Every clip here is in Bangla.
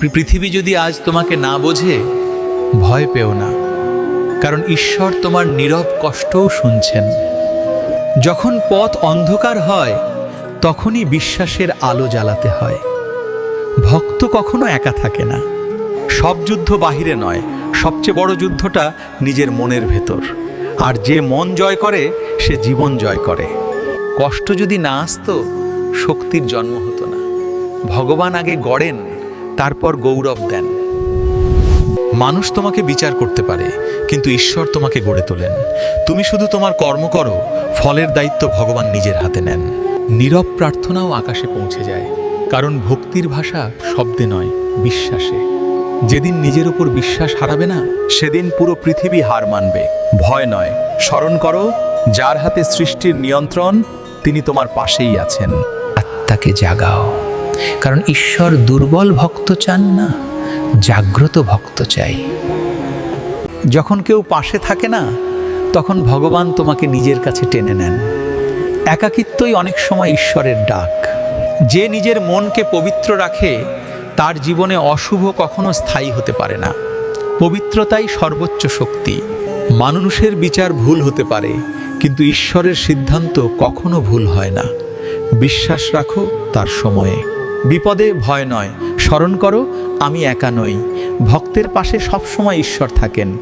পৃথিবী যদি আজ তোমাকে না বোঝে, ভয় পেও না, কারণ ঈশ্বর তোমার নীরব কষ্টও শুনছেন। যখন পথ অন্ধকার হয়, তখনই বিশ্বাসের আলো জ্বালাতে হয়। ভক্ত কখনো একা থাকে না। সব যুদ্ধ বাহিরে নয়, সবচেয়ে বড় যুদ্ধটা নিজের মনের ভেতর। আর যে মন জয় করে, সে জীবন জয় করে। কষ্ট যদি না আসতো, শক্তির জন্ম হতো না। ভগবান আগে গড়েন তারপর গৌরব দেন। মানুষ তোমাকে বিচার করতে পারে, কিন্তু ঈশ্বর তোমাকে গড়ে তোলেন। তুমি শুধু তোমার কর্ম করো, ফলের দায়িত্ব ভগবান নিজের হাতে নেন। নীরব প্রার্থনাও আকাশে পৌঁছে যায়, কারণ ভক্তির ভাষা শব্দে নয়, বিশ্বাসে। যেদিন নিজের উপর বিশ্বাস হারাবে না, সেদিন পুরো পৃথিবী হার মানবে। ভয় নয়, স্মরণ করো, যার হাতে সৃষ্টির নিয়ন্ত্রণ, তিনি তোমার পাশেই আছেন। আত্মাকে জাগাও। কারণ ঈশ্বর দুর্বল ভক্ত চান না, জাগ্রত ভক্ত চাই। যখন কেউ পাশে থাকে না, তখন ভগবান তোমাকে নিজের কাছে টেনে নেন। একাকিত্বই অনেক সময় ঈশ্বরের ডাক। যে নিজের মনকে পবিত্র রাখে, তার জীবনে অশুভ কখনো স্থায়ী হতে পারে না। পবিত্রতাই সর্বোচ্চ শক্তি। মানুষের বিচার ভুল হতে পারে, কিন্তু ঈশ্বরের সিদ্ধান্ত কখনো ভুল হয় না। বিশ্বাস রাখো তার সময়ে। বিপদে ভয় নয়, স্মরণ করো, আমি একা নই। ভক্তের পাশে সবসময় ঈশ্বর থাকেন।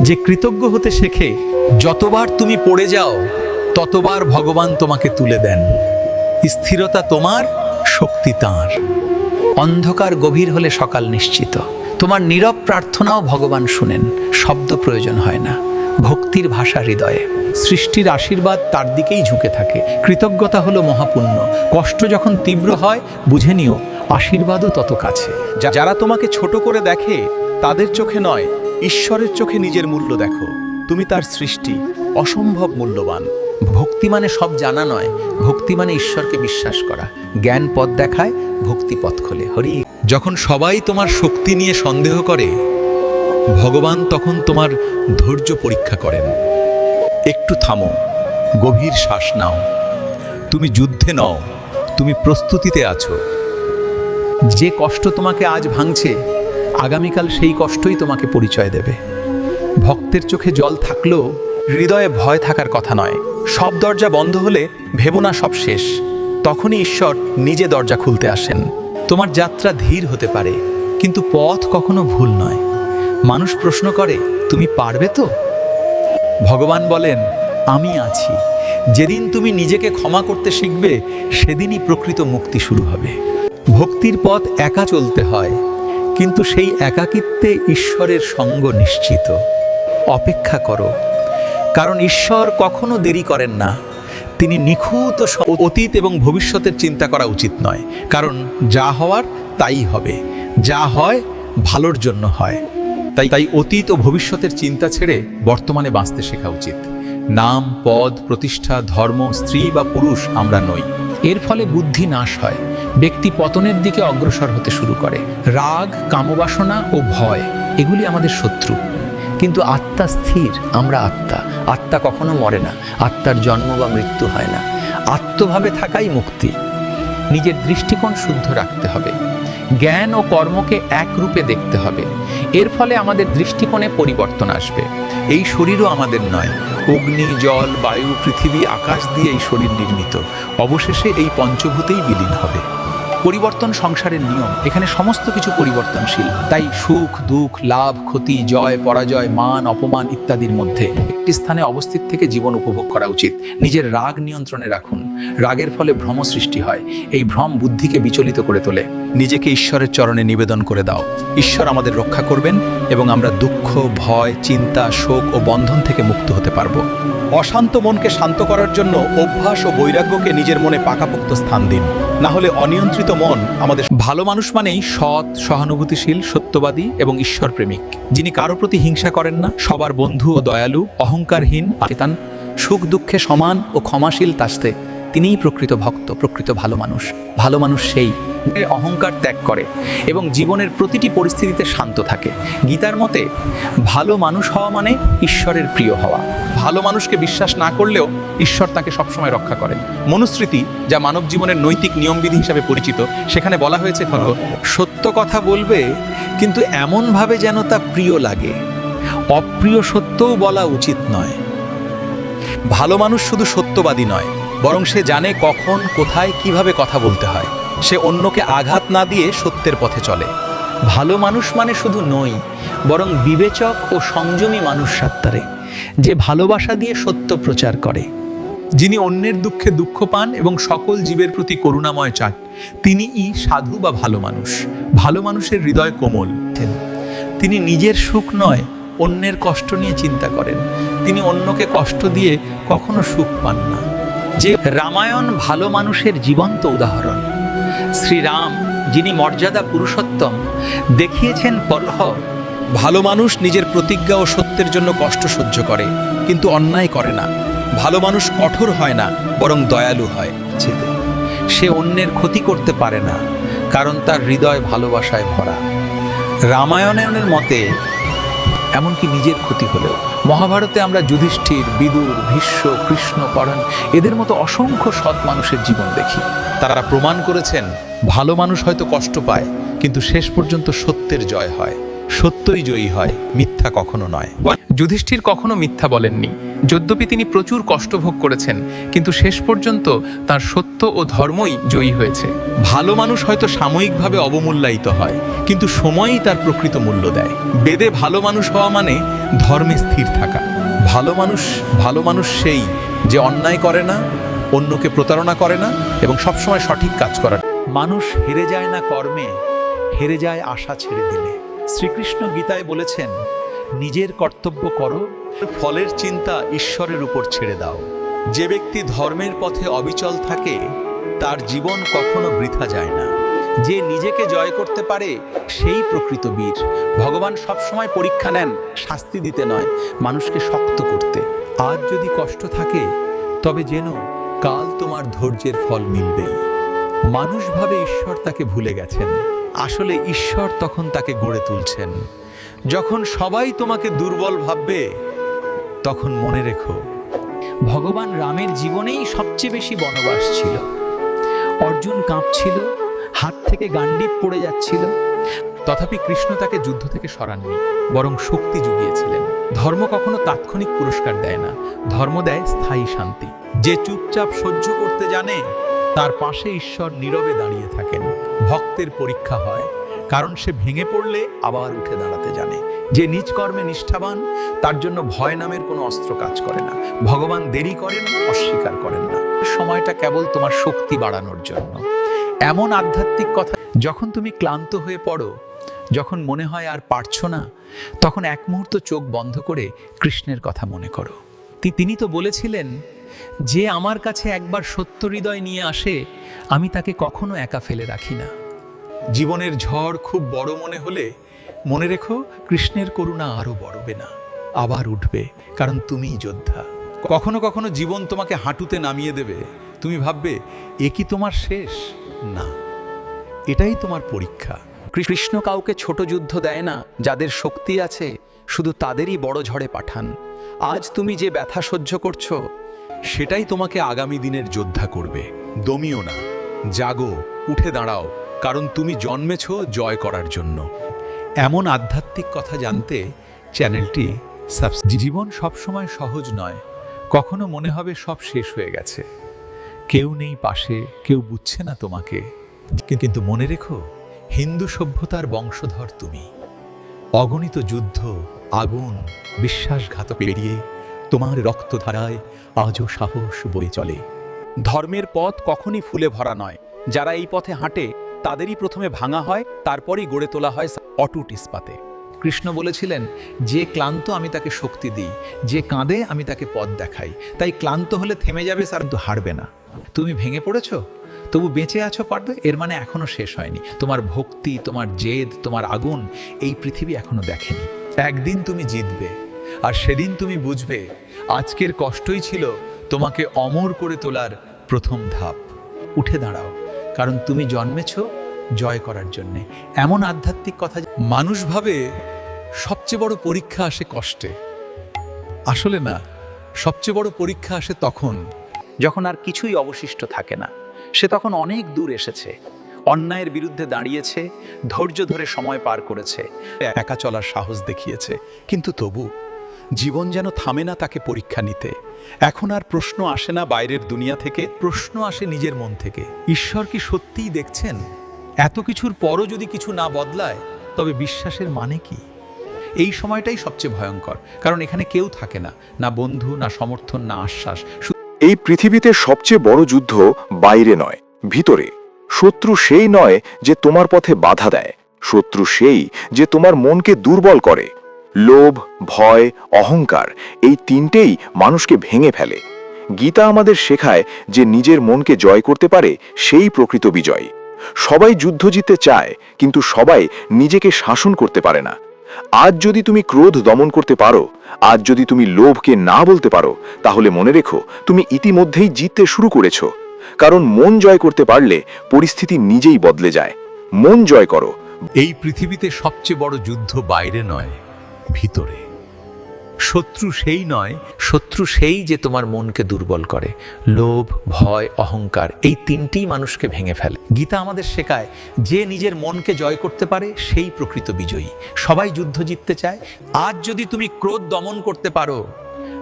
যে কৃতজ্ঞ হতে শেখে, যতবার তুমি পড়ে যাও, ততবার ভগবান তোমাকে তুলে দেন। স্থিরতা তোমার, শক্তি তাঁর। অন্ধকার গভীর হলে সকাল নিশ্চিত। তোমার নীরব প্রার্থনাও ভগবান শুনেন, শব্দ প্রয়োজন হয় না। ভক্তির ভাষা হৃদয়ে। সৃষ্টির আশীর্বাদ তার দিকেই ঝুঁকে থাকে। কৃতজ্ঞতা হলো মহাপুণ্য। কষ্ট যখন তীব্র হয় বুঝে নিও আশীর্বাদও তত কাছে। যারা তোমাকে ছোট করে দেখে তাদের চোখে নয় ঈশ্বরের চোখে নিজের মূল্য দেখো। তুমি তার সৃষ্টি অসম্ভব মূল্যবান। ভক্তি মানে সব জানা নয় ভক্তি মানে ঈশ্বরকে বিশ্বাস করা। জ্ঞান পথ দেখায় ভক্তি পথ খোলে। হরি যখন সবাই তোমার শক্তি নিয়ে সন্দেহ করে ভগবান তখন তোমার ধৈর্য পরীক্ষা করেন। একটু থামো, গভীর শ্বাস নাও। তুমি যুদ্ধে নও, তুমি প্রস্তুতিতে আছো। যে কষ্ট তোমাকে আজ ভাঙছে, আগামীকাল সেই কষ্টই তোমাকে পরিচয় দেবে। ভক্তের চোখে জল থাকলেও হৃদয়ে ভয় থাকার কথা নয়। সব দরজা বন্ধ হলে ভেবো না সব শেষ। তখনই ঈশ্বর নিজে দরজা খুলতে আসেন। তোমার যাত্রা ধীর হতে পারে, কিন্তু পথ কখনো ভুল নয়। মানুষ প্রশ্ন করে, তুমি পারবে তো? ভগবান বলেন, আমি আছি। যেদিন তুমি নিজেকে ক্ষমা করতে শিখবে, সেদিনই প্রকৃত মুক্তি শুরু হবে। ভক্তির পথ একা চলতে হয়, কিন্তু সেই একাকিত্বে ঈশ্বরের সঙ্গ নিশ্চিত। অপেক্ষা করো, কারণ ঈশ্বর কখনো দেরি করেন না। তিনি নিখুঁত অতীত এবং ভবিষ্যতের চিন্তা করা উচিত নয়। কারণ যা হওয়ার তাই হবে। যা হয় ভালোর জন্য হয়। তাই তাই অতীত ও ভবিষ্যতের চিন্তা ছেড়ে বর্তমানে বাঁচতে শেখা উচিত। নাম, পদ, প্রতিষ্ঠা, ধর্ম, স্ত্রী বা পুরুষ আমরা নই। এর ফলে বুদ্ধি নাশ হয়। ব্যক্তি পতনের দিকে অগ্রসর হতে শুরু করে। রাগ, কামবাসনা ও ভয়, এগুলি আমাদের শত্রু। কিন্তু আত্মা স্থির, আমরা আত্মা। আত্মা কখনো মরে না। আত্মার জন্ম বা মৃত্যু হয় না। আত্মভাবে থাকাই মুক্তি। নিজের দৃষ্টিকোণ শুদ্ধ রাখতে হবে। জ্ঞান ও কর্মকে একরূপে দেখতে হবে। এর ফলে আমাদের দৃষ্টিকোণে পরিবর্তন আসবে। এই শরীরও আমাদের নয়। অগ্নি, জল, বায়ু, পৃথিবী, আকাশ দিয়ে এই শরীর নির্মিত। অবশেষে এই পঞ্চভূতেই বিলীন হবে। পরিবর্তন সংসারের নিয়ম। এখানে সমস্ত কিছু পরিবর্তনশীল। তাই সুখ, দুঃখ, লাভ, ক্ষতি, জয়, পরাজয়, মান, অপমান ইত্যাদির মধ্যে একটি স্থানে অবস্থিত থেকে জীবন উপভোগ করা উচিত। নিজের রাগ নিয়ন্ত্রণে রাখুন। রাগের ফলে ভ্রম সৃষ্টি হয়। এই ভ্রম বুদ্ধিকে বিচলিত করে তোলে। নিজেকে ঈশ্বরের চরণে নিবেদন করে দাও। ঈশ্বর আমাদের রক্ষা করবেন এবং আমরা দুঃখ, ভয়, চিন্তা, শোক ও বন্ধন থেকে মুক্ত হতে পারব। অশান্ত মনকে শান্ত করার জন্য অভ্যাস ও বৈরাগ্যকে নিজের মনে পাকাপোক্ত স্থান দিন। না হলে অনিয়ন্ত্রিত মন আমাদের ভালো মানুষ মানেই সৎ, সহানুভূতিশীল, সত্যবাদী এবং ঈশ্বর প্রেমিক যিনি কারও প্রতি হিংসা করেন না, সবার বন্ধু ও দয়ালু, অহংকারহীন, পাকিতান, সুখ দুঃখে সমান ও ক্ষমাশীল তাস্তে তিনিই প্রকৃত ভক্ত, প্রকৃত ভালো মানুষ। ভালো মানুষ সেই অহংকার ত্যাগ করে এবং জীবনের প্রতিটি পরিস্থিতিতে শান্ত থাকে। গীতার মতে, ভালো মানুষ হওয়া মানে ঈশ্বরের প্রিয় হওয়া। ভালো মানুষকে বিশ্বাস না করলেও ঈশ্বর তাকে সবসময় রক্ষা করেন। মনুস্মৃতি, যা মানব জীবনের নৈতিক নিয়মবিধি হিসাবে পরিচিত, সেখানে বলা হয়েছে হলো সত্য কথা বলবে, কিন্তু এমনভাবে যেন তা প্রিয় লাগে। অপ্রিয় সত্যও বলা উচিত নয়। ভালো মানুষ শুধু সত্যবাদী নয়, বরং সে জানে কখন, কোথায়, কীভাবে কথা বলতে হয়। সে অন্যকে আঘাত না দিয়ে সত্যের পথে চলে। ভালো মানুষ মানে শুধু নই, বরং বিবেচক ও সংযমী মানুষ সাত্তারে, যে ভালোবাসা দিয়ে সত্য প্রচার করে। যিনি অন্যের দুঃখে দুঃখ পান এবং সকল জীবের প্রতি করুণাময় চান তিনি ই সাধু বা ভালো মানুষ। ভালো মানুষের হৃদয় কোমল। তিনি নিজের সুখ নয়, অন্যের কষ্ট নিয়ে চিন্তা করেন। তিনি অন্যকে কষ্ট দিয়ে কখনো সুখ পান না। যে রামায়ণ ভালো মানুষের জীবন্ত উদাহরণ। শ্রীরাম যিনি মর্যাদা পুরুষোত্তম দেখিয়েছেন পলহ ভালো মানুষ নিজের প্রতিজ্ঞা ও সত্যের জন্য কষ্ট সহ্য করে কিন্তু অন্যায় করে না। ভালো মানুষ কঠোর হয় না বরং দয়ালু হয়। সে অন্যের ক্ষতি করতে পারে না কারণ তার হৃদয় ভালোবাসায় ভরা। রামায়ণের মতে এমনকি নিজের ক্ষতি হলেও। মহাভারতে আমরা যুধিষ্ঠির, বিদুর, ভীষ্ম, কৃষ্ণ, পরণ এদের মতো অসংখ্য সৎ মানুষের জীবন দেখি। তারা প্রমাণ করেছেন, ভালো মানুষ হয়তো কষ্ট পায়, কিন্তু শেষ পর্যন্ত সত্যের জয় হয়। সত্যই জয়ী হয় মিথ্যা কখনো নয়। যুধিষ্ঠির কখনো মিথ্যা বলেননি। যদ্যপি তিনি প্রচুর কষ্ট ভোগ করেছেন কিন্তু শেষ পর্যন্ত তার সত্য ও ধর্মই জয়ী হয়েছে। ভালো মানুষ হয়তো সাময়িকভাবে অবমূল্যায়িত হয় কিন্তু সময়ই তার প্রকৃত মূল্য দেয়। বেদে ভালো মানুষ হওয়া মানে ধর্মে স্থির থাকা। ভালো মানুষ ভালো মানুষ সেই যে অন্যায় করে না অন্যকে প্রতারণা করে না এবং সবসময় সঠিক কাজ করার মানুষ হেরে যায় না কর্মে হেরে যায় আশা ছেড়ে দিলে। শ্রীকৃষ্ণ গীতায় বলেছেন, নিজের কর্তব্য করো, ফলের চিন্তা ঈশ্বরের উপর ছেড়ে দাও। যে ব্যক্তি ধর্মের পথে অবিচল থাকে, তার জীবন কখনো বৃথা যায় না। যে নিজেকে জয় করতে পারে, সেই প্রকৃত বীর। ভগবান সবসময় পরীক্ষা নেন, শাস্তি দিতে নয়, মানুষকে শক্ত করতে। আজ যদি কষ্ট থাকে, তবে যেন কাল তোমার ধৈর্যের ফল মিলবে। মানুষ ভাবে ঈশ্বর তাকে ভুলে গেছেন। আসলে ঈশ্বর তখন তাকে গড়ে তুলছেন। যখন সবাই তোমাকে দুর্বল ভাববে, তখন মনে রেখো, ভগবান রামের জীবনেই সবচেয়ে বেশি বনবাস ছিল। অর্জুন কাঁপছিল, হাত থেকে গান্ডিব পড়ে যাচ্ছিল। তথাপি কৃষ্ণ তাকে যুদ্ধ থেকে সরাননি, বরং শক্তি জুগিয়েছিলেন। ধর্ম কখনো তাৎক্ষণিক পুরস্কার দেয় না, ধর্ম দেয় স্থায়ী শান্তি। যে চুপচাপ সহ্য করতে জানে তার পাশে ঈশ্বর নীরবে দাঁড়িয়ে থাকেন। ভক্তের পরীক্ষা হয়, কারণ সে ভেঙে পড়লে আবার উঠে দাঁড়াতে জানে। যে নিজ কর্মে নিষ্ঠাবান, তার জন্য ভয় নামের কোনো অস্ত্র কাজ করে না। ভগবান দেরি করেন, অস্বীকার করেন না। সময়টা কেবল তোমার শক্তি বাড়ানোর জন্য। এমন আধ্যাত্মিক কথা, যখন তুমি ক্লান্ত হয়ে পড়ো, যখন মনে হয় আর পারছ না, তখন এক মুহূর্ত চোখ বন্ধ করে কৃষ্ণের কথা মনে করো। তিনি তো বলেছিলেন যে আমার কাছে একবার সত্য হৃদয় নিয়ে আসে, আমি তাকে কখনো একা ফেলে রাখি না। জীবনের ঝড় খুব বড় মনে হলে, মনে রেখো কৃষ্ণের করুণা আরও বড়বে না, আবার উঠবে, কারণ তুমিই যোদ্ধা। কখনো কখনো জীবন তোমাকে হাঁটুতে নামিয়ে দেবে, তুমি ভাববে, এ কি তোমার শেষ? না, এটাই তোমার পরীক্ষা। কৃষ্ণ কাউকে ছোট যুদ্ধ দেয় না, যাদের শক্তি আছে, শুধু তাদেরই বড় ঝড়ে পাঠান। আজ তুমি যে ব্যথা সহ্য করছ সেটাই তোমাকে আগামী দিনের যোদ্ধা করবে। দমিও না। জাগো, উঠে দাঁড়াও, কারণ তুমি জন্মেছ জয় করার জন্য। এমন আধ্যাত্মিক কথা জানতে চ্যানেলটি জীবন সবসময় সহজ নয়। কখনো মনে হবে সব শেষ হয়ে গেছে। কেউ নেই পাশে, কেউ বুঝছে না তোমাকে। কিন্তু মনে রেখো, হিন্দু সভ্যতার বংশধর তুমি। অগণিত যুদ্ধ, আগুন বিশ্বাসঘাত পেরিয়ে তোমার রক্তধারায় আজও সাহস বয়ে চলে। ধর্মের পথ কখনই ফুলে ভরা নয়। যারা এই পথে হাঁটে, তাদেরই প্রথমে ভাঙা হয়, তারপরই গড়ে তোলা হয় অটুট ইস্পাতে। কৃষ্ণ বলেছিলেন, যে ক্লান্ত আমি তাকে শক্তি দিই, যে কাঁদে আমি তাকে পথ দেখাই। তাই ক্লান্ত হলে থেমে যাবে স্যার, কিন্তু হারবে না। তুমি ভেঙে পড়েছো? তবু বেঁচে আছো পারবে? এর মানে এখনও শেষ হয়নি। তোমার ভক্তি, তোমার জেদ, তোমার আগুন এই পৃথিবী এখনও দেখেনি। একদিন তুমি জিতবে। আর সেদিন তুমি বুঝবে, আজকের কষ্টই ছিল তোমাকে অমর করে তোলার প্রথম ধাপ। উঠে দাঁড়াও, কারণ তুমি জন্মেছ জয় করার জন্যে। এমন আধ্যাত্মিক কথা মানুষ ভাবে সবচেয়ে বড় পরীক্ষা আসে কষ্টে। আসলে না, সবচেয়ে বড় পরীক্ষা আসে তখন। যখন আর কিছুই অবশিষ্ট থাকে না, সে তখন অনেক দূর এসেছে। অন্যায়ের বিরুদ্ধে দাঁড়িয়েছে, ধৈর্য ধরে সময় পার করেছে। একা চলার সাহস দেখিয়েছে, কিন্তু তবু জীবন যেন থামে না তাকে পরীক্ষা নিতে। এখন আর প্রশ্ন আসে না বাইরের দুনিয়া থেকে, প্রশ্ন আসে নিজের মন থেকে। ঈশ্বর কি সত্যিই দেখছেন? এত কিছুর পরও যদি কিছু না বদলায়, তবে বিশ্বাসের মানে কি? এই সময়টাই সবচেয়ে ভয়ঙ্কর, কারণ এখানে কেউ থাকে না না বন্ধু, না সমর্থন, না আশ্বাস। এই পৃথিবীতে সবচেয়ে বড় যুদ্ধ বাইরে নয়, ভিতরে। শত্রু সেই নয় যে তোমার পথে বাধা দেয়, শত্রু সেই যে তোমার মনকে দুর্বল করে। লোভ, ভয়, অহংকার, এই তিনটেই মানুষকে ভেঙে ফেলে। গীতা আমাদের শেখায় যে নিজের মনকে জয় করতে পারে সেই প্রকৃত বিজয়। সবাই যুদ্ধ জিততে চায়, কিন্তু সবাই নিজেকে শাসন করতে পারে না। আজ যদি তুমি ক্রোধ দমন করতে পারো, আজ যদি তুমি লোভকে না বলতে পারো, তাহলে মনে রেখো, তুমি ইতিমধ্যেই জিততে শুরু করেছ। কারণ মন জয় করতে পারলে পরিস্থিতি নিজেই বদলে যায়। মন জয় করো। এই পৃথিবীতে সবচেয়ে বড় যুদ্ধ বাইরে নয়। ভিতরে। শত্রু সেই নয়, শত্রু সেই যে তোমার মনকে দুর্বল করে। লোভ, ভয়, অহংকার, এই তিনটিই মানুষকে ভেঙে ফেলে। গীতা আমাদের শেখায়, যে নিজের মনকে জয় করতে পারে, সেই প্রকৃত বিজয়ী। সবাই যুদ্ধ জিততে চায়। আজ যদি তুমি ক্রোধ দমন করতে পারো,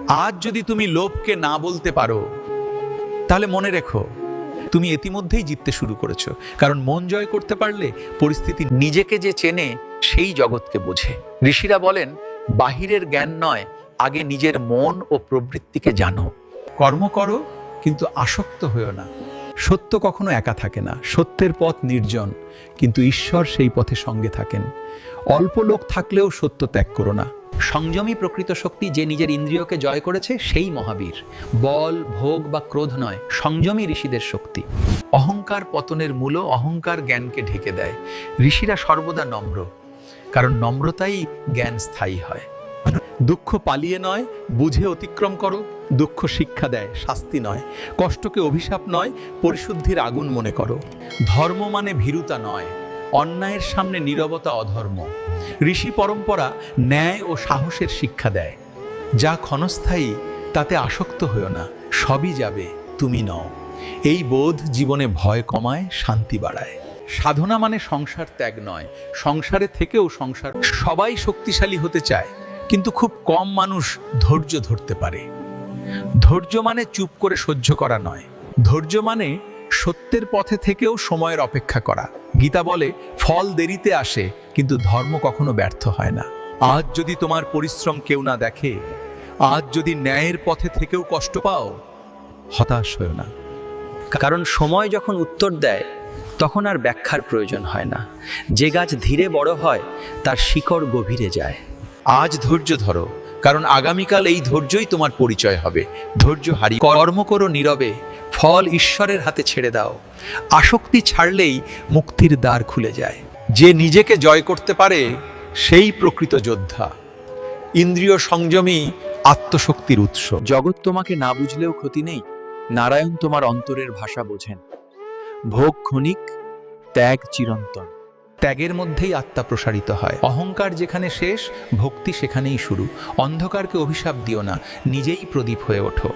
আজ যদি তুমি লোভকে না বলতে পারো, তাহলে মনে রেখো তুমি ইতিমধ্যেই জিততে শুরু করেছ। কারণ মন জয় করতে পারলে পরিস্থিতি নিজেকে যে চেনে, সেই জগৎকে বোঝে। ঋষিরা বলেন, বাহিরের জ্ঞান নয়, আগে নিজের মন ও প্রবৃত্তিকে জানো। কর্ম করো, কিন্তু আসক্ত হয়েও না। সত্য কখনো একা থাকে না, সত্যের পথ নির্জন, কিন্তু ঈশ্বর সেই পথে সঙ্গে থাকেন। অল্প লোক থাকলেও সত্য ত্যাগ করো না। সংযমী প্রকৃত শক্তি যে নিজের ইন্দ্রিয়কে জয় করেছে, সেই মহাবীর। বল, ভোগ বা ক্রোধ নয়, সংযমী ঋষিদের শক্তি। অহংকার পতনের মূল অহংকার জ্ঞানকে ঢেকে দেয়। ঋষিরা সর্বদা নম্র, কারণ নম্রতাই জ্ঞান স্থায়ী হয়। দুঃখ পালিয়ে নয়, বুঝে অতিক্রম করো। দুঃখ শিক্ষা দেয়, শাস্তি নয়। কষ্টকে অভিশাপ নয়, পরিশুদ্ধির আগুন মনে করো। ধর্ম মানে ভীরুতা নয়। অন্যায়ের সামনে নীরবতা অধর্ম। ঋষি পরম্পরা ন্যায় ও সাহসের শিক্ষা দেয়। যা ক্ষণস্থায়ী, তাতে আসক্ত হয়েও না। সবই যাবে, তুমি নও। এই বোধ জীবনে ভয় কমায়, শান্তি বাড়ায়। সাধনা মানে সংসার ত্যাগ নয়। সংসারে থেকেও সংসার সবাই শক্তিশালী হতে চায়, কিন্তু খুব কম মানুষ ধৈর্য ধরতে পারে। ধৈর্য মানে চুপ করে সহ্য করা নয়। ধৈর্য মানে সত্যের পথে থেকেও সময়ের অপেক্ষা করা। গীতা বলে, ফল দেরিতে আসে, কিন্তু ধর্ম কখনো ব্যর্থ হয় না। আজ যদি তোমার পরিশ্রম কেউ না দেখে, আজ যদি ন্যায়ের পথে থেকেও কষ্ট পাও, হতাশ হয়েও না। কারণ সময় যখন উত্তর দেয়, তখন আর ব্যাখ্যার প্রয়োজন হয় না। যে গাছ ধীরে বড় হয়, তার শিকড় গভীরে যায়। আজ ধৈর্য ধরো, কারণ আগামীকাল এই ধৈর্যই তোমার পরিচয় হবে। ধৈর্য হারি কর্ম করো নীরবে ফল ঈশ্বরের হাতে ছেড়ে দাও। আসক্তি ছাড়লেই মুক্তির দ্বার খুলে যায়। যে নিজেকে জয় করতে পারে সেই প্রকৃত যোদ্ধা। ইন্দ্রিয় সংযমী আত্মশক্তির উৎস। জগৎ তোমাকে না বুঝলেও ক্ষতি নেই। নারায়ণ তোমার অন্তরের ভাষা বোঝেন। ভোগ ক্ষণিক ত্যাগ চিরন্তন। ত্যাগের মধ্যেই আত্মা প্রসারিত হয়। অহংকার যেখানে শেষ ভক্তি সেখানেই শুরু। অন্ধকারকে অভিশাপ দিও না। নিজেই প্রদীপ হয়ে ওঠো।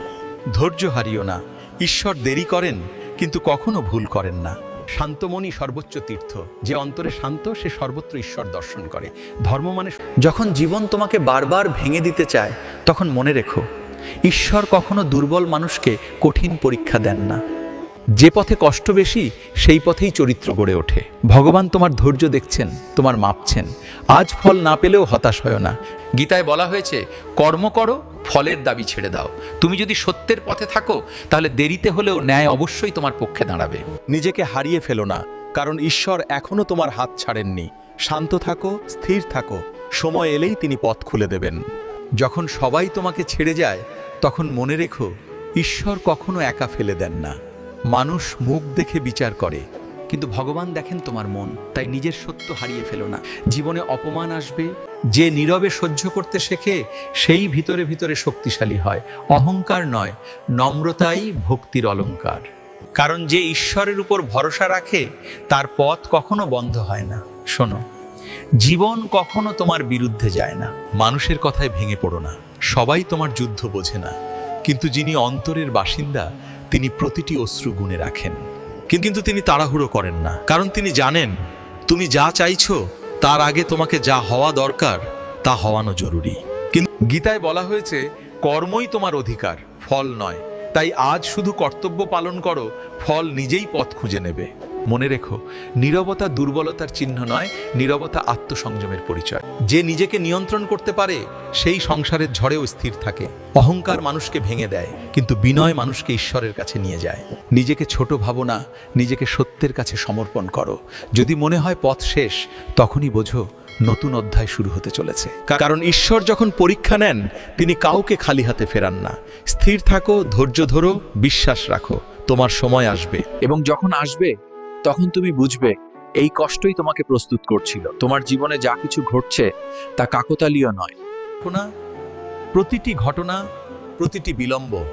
ধৈর্য হারিও না। ঈশ্বর দেরি করেন, কিন্তু কখনো ভুল করেন না। শান্তমণি সর্বোচ্চ তীর্থ। যে অন্তরে শান্ত, সে সর্বত্র ঈশ্বর দর্শন করে। ধর্ম মানে যখন জীবন তোমাকে বারবার ভেঙে দিতে চায়, তখন মনে রেখো, ঈশ্বর কখনো দুর্বল মানুষকে কঠিন পরীক্ষা দেন না। যে পথে কষ্ট বেশি, সেই পথেই চরিত্র গড়ে ওঠে। ভগবান তোমার ধৈর্য দেখছেন, তোমার মাপছেন। আজ ফল না পেলেও হতাশ হয় না। গীতায় বলা হয়েছে, কর্ম করো ফলের দাবি ছেড়ে দাও। তুমি যদি সত্যের পথে থাকো তাহলে দেরিতে হলেও ন্যায় অবশ্যই তোমার পক্ষে দাঁড়াবে। নিজেকে হারিয়ে ফেলো না কারণ ঈশ্বর এখনও তোমার হাত ছাড়েননি। শান্ত থাকো স্থির থাকো সময় এলেই তিনি পথ খুলে দেবেন। যখন সবাই তোমাকে ছেড়ে যায় তখন মনে রেখো ঈশ্বর কখনো একা ফেলে দেন না। মানুষ মুখ দেখে বিচার করে কিন্তু ভগবান দেখেন তোমার মন তাই নিজের সত্য হারিয়ে ফেলো না। জীবনে অপমান আসবে যে নীরবে সহ্য করতে শেখে, সেই ভিতরে ভিতরে শক্তিশালী হয়। অহংকার নয়, নম্রতাই ভক্তির অলংকার। কারণ যে ঈশ্বরের উপর ভরসা রাখে, তার পথ কখনো বন্ধ হয় না। শোনো, জীবন কখনো তোমার বিরুদ্ধে যায় না। মানুষের কথায় ভেঙে পড়ো না। সবাই তোমার যুদ্ধ বোঝে না। কিন্তু যিনি অন্তরের বাসিন্দা, তিনি প্রতিটি অশ্রু গুণে রাখেন। কিন্তু তিনি তাড়াহুড়ো করেন না। কারণ তিনি জানেন, তুমি যা চাইছো তার আগে তোমাকে যা হওয়া দরকার, তা হওয়ানো জরুরি। কিন্তু গীতায় বলা হয়েছে, কর্মই তোমার অধিকার, ফল নয়। তাই আজ শুধু কর্তব্য পালন করো, ফল নিজেই পথ খুঁজে নেবে। মনে রেখো, নীরবতা দুর্বলতার চিহ্ন নয়, নীরবতা আত্মসংযমের পরিচয়। যে নিজেকে নিয়ন্ত্রণ করতে পারে, সেই সংসারের ঝড়েও স্থির থাকে। অহংকার মানুষকে ভেঙে দেয়, কিন্তু বিনয় মানুষকে ঈশ্বরের কাছে নিয়ে যায়। নিজেকে ছোট ভাবো না, নিজেকে সত্যের কাছে সমর্পণ করো। যদি মনে হয় পথ শেষ, তখনই বোঝো, নতুন অধ্যায় শুরু হতে চলেছে। কারণ ঈশ্বর যখন পরীক্ষা নেন, তিনি কাউকে খালি হাতে ফেরান না। স্থির থাকো, ধৈর্য ধরো, বিশ্বাস রাখো, তোমার সময় আসবে। এবং যখন আসবে তখন তুমি বুঝবে, এই কষ্টই তোমাকে প্রস্তুত করছিল। তোমার জীবনে যা কিছু ঘটছে, তা কাকতালীয় নয়। ঘটনা, প্রতিটি ঘটনা, প্রতিটি বিলম্ব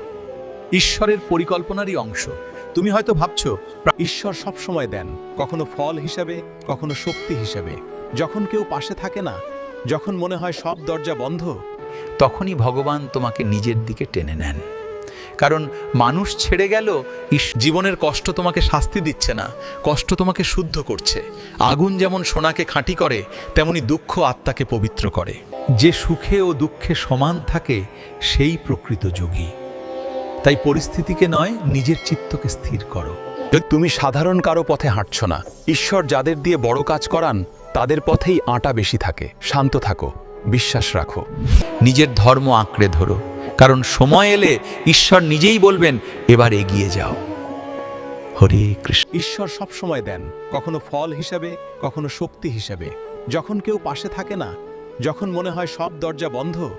ঈশ্বরের পরিকল্পনারই অংশ। তুমি হয়তো ভাবছ, ঈশ্বর সব সময় দেন, কখনো ফল হিসাবে, কখনো শক্তি হিসাবে। যখন কেউ পাশে থাকে না, যখন মনে হয় সব দরজা বন্ধ, তখনই ভগবান তোমাকে নিজের দিকে টেনে নেন। কারণ মানুষ ছেড়ে গেল জীবনের কষ্ট তোমাকে শাস্তি দিচ্ছে না, কষ্ট তোমাকে শুদ্ধ করছে। আগুন যেমন সোনাকে খাঁটি করে, তেমনি দুঃখ আত্মাকে পবিত্র করে। যে সুখে ও দুঃখে সমান থাকে, সেই প্রকৃত যোগী। তাই পরিস্থিতিকে নয়, নিজের চিত্তকে স্থির করো। তুমি সাধারণ কারও পথে হাঁটছ না, ঈশ্বর যাদের দিয়ে বড় কাজ করান, তাদের পথেই আটা বেশি থাকে। শান্ত থাকো, বিশ্বাস রাখো। নিজের ধর্ম আঁকড়ে ধরো। কারণ সময় এলে ঈশ্বর নিজেই বলবেন, এবার এগিয়ে যাও। হরে কৃষ্ণ। ঈশ্বর সব সময় দেন, কখনো ফল হিসাবে, কখনো শক্তি হিসাবে। যখন কেউ পাশে থাকে না, যখন মনে হয় সব দরজা বন্ধ